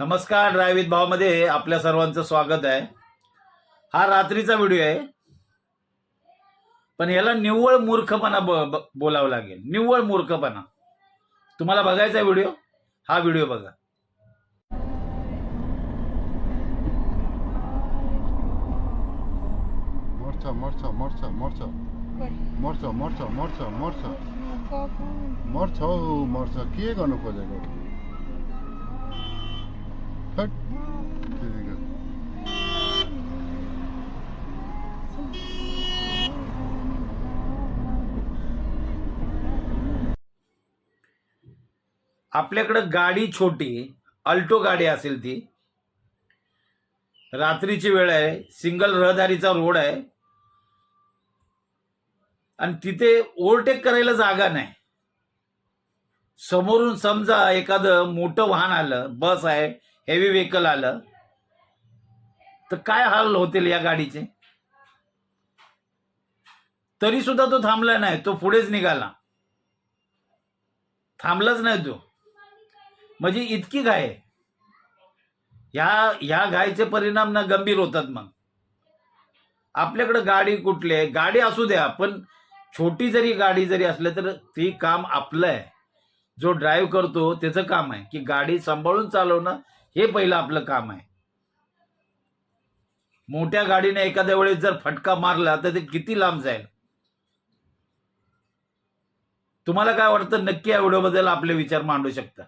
नमस्कार ड्रायविथ भावमध्ये आपल्या सर्वांचं स्वागत आहे. हा रात्रीचा व्हिडिओ आहे. पण याला निव्वळ मूर्खपणा ब बोलावं लागेल. निव्वळ मूर्खपणा. तुम्हाला बघायचा व्हिडिओ? हा व्हिडिओ बघा. मर्छ मर्छ मर्छ मर्छ मर्छ मर्छ मोर्चा मोर्चा मोर्चा. के गर्नु खोजेको थट त्यतिको। आपल्याकडं गाडी छोटी अल्टो गाडी असेल ती. रात्रीची वेळ आहे सिंगल रहदारीचा रोड आहे. आणि तिथे ओव्हरटेक करायला जागा नाही. समोरून समजा एखादं मोठं वाहन आलं बस आहे हेवी व्हेकल आलं. तर काय हाल होतील या गाडीचे? तरी सुद्धा तो थांबला नाही तो पुढेच निघाला. थांबलाच नाही तो. म्हणजे इतकी घाय आहे. ह्या ह्या घायचे परिणाम ना गंभीर होतात मग. आपल्याकडं गाडी कुठली आहे? गाडी असू द्या पण छोटी जरी गाडी जरी असली तर ती काम आपलं आहे. जो ड्राईव्ह करतो त्याचं काम आहे. की गाडी सांभाळून चालवणं हे पहिलं आपलं काम आहे. मोठ्या गाडीने एखाद्या वेळेस जर फटका मारला तर ते किती लांब जाईल? तुम्हाला काय वाटतं? नक्की या व्हिडिओबद्दल आपले विचार मांडू शकता.